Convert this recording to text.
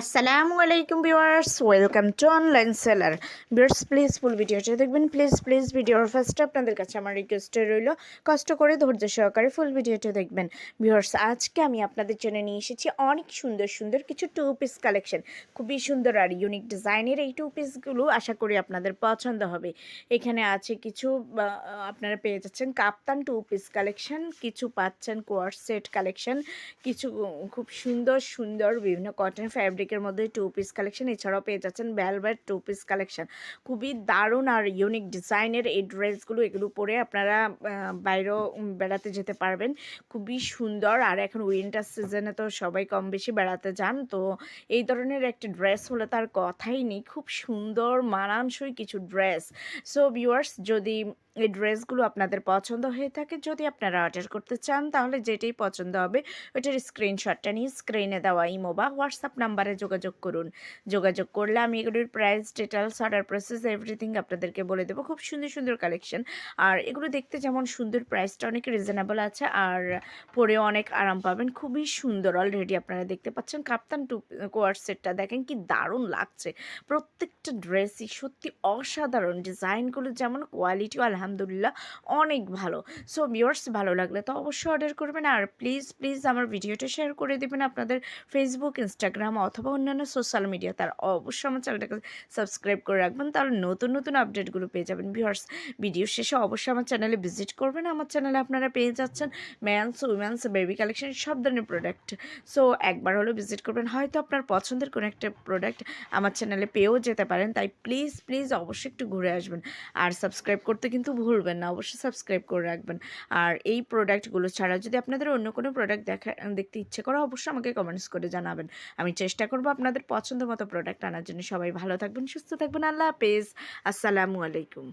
আসসালামু আলাইকুম viewers welcome to online seller viewers please full ভিডিওটা দেখবেন। প্লিজ প্লিজ ভিডিওর ফার্স্টে আপনাদের কাছে আমার রিকোয়েস্টে রইল। কষ্ট করে ধৈর্য সহকারে ফুল ভিডিওটা দেখবেন। ভিউয়ার্স আজকে আমি আপনাদের জন্য নিয়ে এসেছি অনেক সুন্দর সুন্দর কিছু টু পিস কালেকশন খুবই সুন্দর আর ইউনিক ডিজাইনের এই টু পিসগুলো আশা করি আপনাদের পছন্দ হবে। এখানে আছে কিছু আপনারা পেয়ে যাচ্ছেন কাপ্তান টু পিস কালেকশন কিছু পাচ্ছেন কোয়ার সেট কালেকশন কিছু, খুব সুন্দর সুন্দর বিভিন্ন কটন ফ্যাব্রিকের মধ্যে টু পিস কালেকশন এছাড়াও পেয়ে যাচ্ছেন ভ্যালভেট টু পিস কালেকশন খুবই দারুণ আর ইউনিক ডিজাইনের এই ড্রেসগুলো এগুলো পরে আপনারা বাইরেও বেড়াতে যেতে পারবেন। খুবই সুন্দর আর এখন উইন্টার সিজনে তো সবাই কম বেশি বেড়াতে যান, তো এই ধরনের একটি ড্রেস হলে তার কথাই নেই। খুব সুন্দর, মানানসই কিছু ড্রেস সো ভিউয়ার্স যদি এই ড্রেসগুলো আপনাদের পছন্দ হয়ে থাকে, যদি আপনারা অর্ডার করতে চান, তাহলে যেটাই পছন্দ হবে ওইটার স্ক্রিনশটটা নিয়ে স্ক্রিনে দেওয়া ইমো বা হোয়াটসঅ্যাপ নাম্বারে যোগাযোগ করুন। যোগাযোগ করলে আমি এগুলোর price details order process everything আপনাদেরকে বলে দেবো। খুব সুন্দর সুন্দর কালেকশন আর এগুলো দেখতে যেমন সুন্দর প্রাইসটা অনেক রিজনেবল আছে আর পরেও অনেক আরাম পাবেন। খুবই সুন্দর অলরেডি আপনারা দেখতে পাচ্ছেন। কাপ্তান টু কোয়ার সেটটা দেখেন কি দারুণ লাগছে। প্রত্যেকটা ড্রেসই সত্যি অসাধারণ। ডিজাইনগুলো যেমন কোয়ালিটিও আলহামদুলিল্লাহ অনেক ভালো। সো ভিউয়ার্স ভালো লাগলে তো অবশ্যই অর্ডার করবেন। আর প্লিজ প্লিজ আমার ভিডিওটা শেয়ার করে দেবেন আপনাদের ফেসবুক ইনস্টাগ্রাম অথবা অন্যান্য সোশ্যাল মিডিয়া তার অবশ্যই আমার চ্যানেলটাকে সাবস্ক্রাইব করে রাখবেন। তাহলে নতুন নতুন আপডেটগুলো পেয়ে যাবেন। ভিউয়ার্স ভিডিও শেষে অবশ্যই আমার চ্যানেলে ভিজিট করবেন। আমার চ্যানেলে আপনারা পেয়ে যাচ্ছেন ম্যানস উইমেন্স বেবি কালেকশন সব ধরনের প্রোডাক্ট সো একবার হলেও ভিজিট করবেন। হয়তো আপনার পছন্দের কোনো একটা প্রোডাক্ট আমার চ্যানেলে পেয়েও যেতে পারেন। তাই প্লিজ প্লিজ অবশ্যই একটু ঘুরে আসবেন। আর সাবস্ক্রাইব করতে কিন্তু ভুলবেন না। অবশ্যই সাবস্ক্রাইব করে রাখবেন। আর এই প্রোডাক্টগুলো ছাড়া যদি আপনাদের অন্য কোনো প্রোডাক্ট দেখা, দেখতে ইচ্ছে করে, অবশ্যই আমাকে কমেন্টস করে জানাবেন। আমি চেষ্টা করব আপনাদের পছন্দ মতো প্রোডাক্ট আনার জন্য। সবাই ভালো থাকবেন, সুস্থ থাকবেন। আল্লাহ হাফেজ। আসসালামু আলাইকুম।